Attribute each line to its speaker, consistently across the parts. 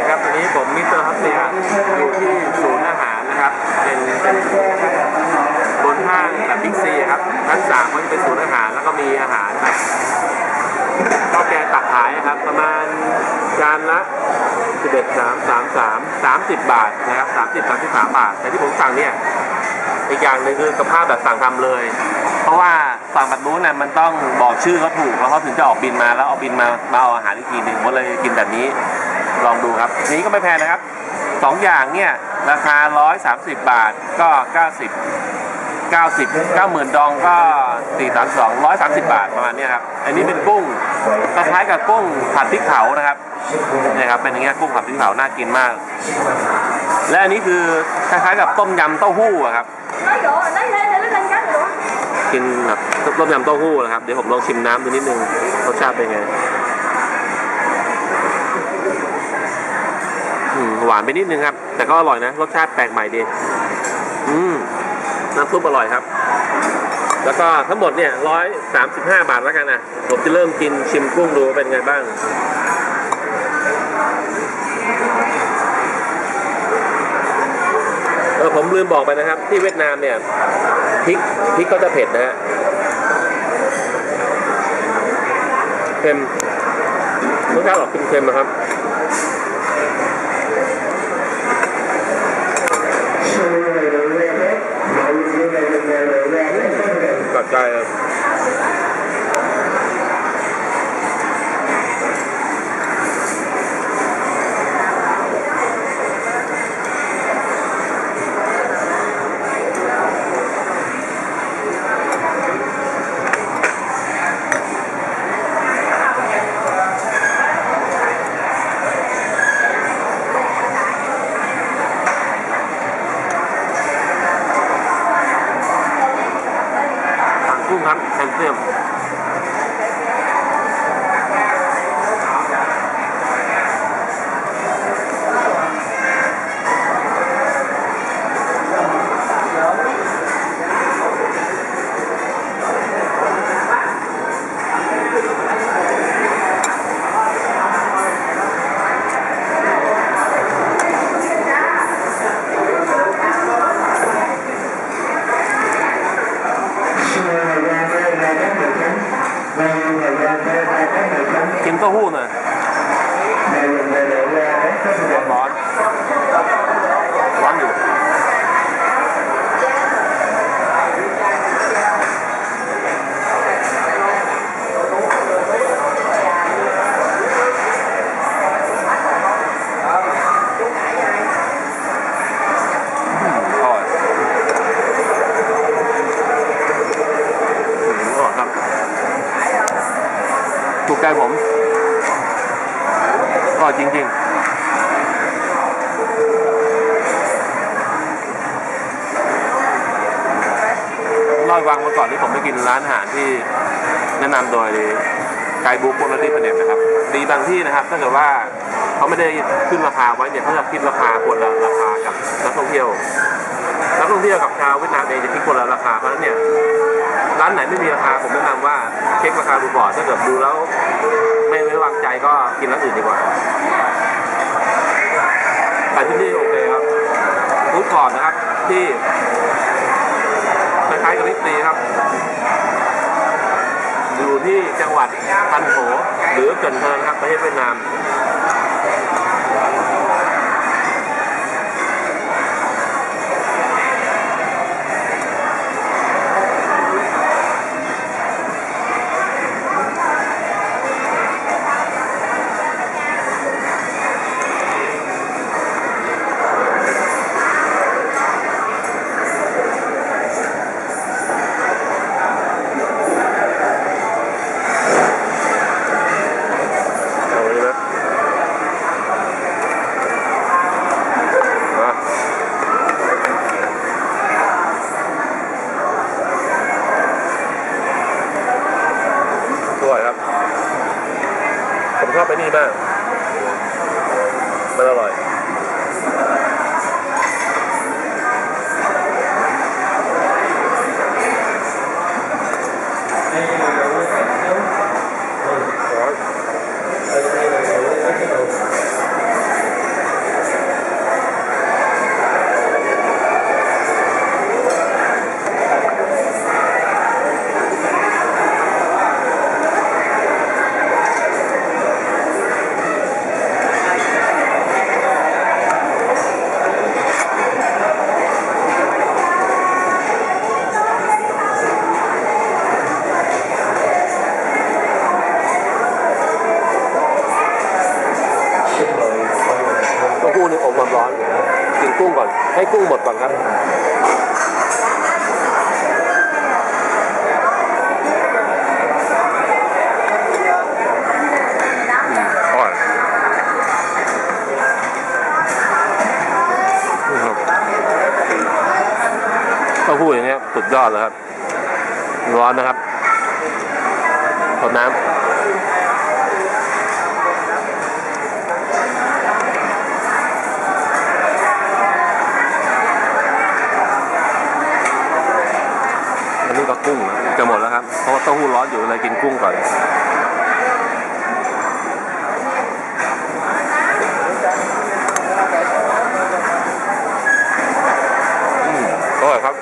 Speaker 1: นะครับวันนี้ผมมิสเตอร์ฮัตเซียอยู่ที่ศูนย์อาหารนะครับ เป็นเป็นบนห้างแบบบิ๊กซีครับชั้นสามก็จะเป็นศูนย์อาหารแล้วก็มีอาหารแบบข้าวแกงตักขายครับ ประมาณจานละ11 3 3 3 30 บาทนะครับ30 33 บาท แต่ที่ผมสั่งเนี่ยอีกอย่างหนึ่งคือกับข้าแบบสั่งทำเลย เพราะว่า สั่งแบบนู้นน่ะมันต้องบอกชื่อเขาถูกแล้วเขาถึงจะออกบินมาแล้วเอาบินมามาเอาอาหารอีกทีหนึ่งผมเลยกินแบบนี้ ลองดูครับนี้ก็ไม่แพงนะครับสองอย่างเนี่ยราคา 130 บาทก็ 90 90 90,000ดองก็ 432 130 บาทประมาณนี้ครับ อันนี้เป็นกุ้งคล้ายกับกุ้งผัดพริกเผานะครับเนี่ยครับเป็นอย่างเงี้ยกุ้งผัดพริกเผาน่ากินมาก และอันนี้คือคล้ายๆกับต้มยำเต้าหู้อะครับ กินแบบต้มยำเต้าหู้นะครับ เดี๋ยวผมลองชิมน้ำดูนิดนึงรสชาติเป็นไงหวานไปนิดนึงครับ แต่ก็อร่อยนะ รสชาติแปลกใหม่ดี อืมน้ำซุปอร่อยครับ แล้วก็ทั้งหมดเนี่ยร้อยสามสิบห้าบาทแล้วกันนะผมจะเริ่มกินชิมกุ้งดูว่าเป็นไงบ้าง ผมลืมบอกไปนะครับ ที่เวียดนามเนี่ยพริกพริกก็จะเผ็ดนะฮะเค็มรสชาติออกเค็มๆนะครับกัดใจ นั้นแคลเซียม กินเต้าหู้ ใจผมอร่อยจริงๆล่าให้ฟังมาก่อนที่ผมไปกินร้านอาหารที่แนะนำโดยไกด์บุ๊กพวกรถดีประเด็นนะครับ ดีบางที่นะครับถ้าเกิดว่าเขาไม่ได้ขึ้นราคาไว้เนี่ยเขาจะคิดราคาคนละราคากับนักท่องเที่ยว ท่องเที่ยวกับชาวเวียดนามเองจะคิดคนละราคาเพราะฉะนั้นเนี่ยร้านไหนไม่มีราคาผมแนะนำว่าเช็คราคาดูก่อนถ้าเกิดดูแล้วไม่ไว้วางใจก็กินร้านอื่นดีกว่าแต่ที่นี่โอเคครับฟู้ดคอร์ทนะครับที่คล้ายๆกับลิสตีครับ อยู่ที่จังหวัดพันโขหรือเกินเทินครับประเทศเวียดนาม ไม่ ให้กุ้งหมดก่อนครับเต้าหู้อย่างเงี้ยสุดยอดเลยครับ ร้อนนะครับขอน้ำ เพราะว่าเต้าหู้ร้อนอยู่เลยกินกุ้งก่อนอืมอร่อยครับ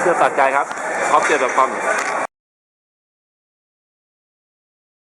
Speaker 1: เพื่อตัดใจครับออฟเจดคอม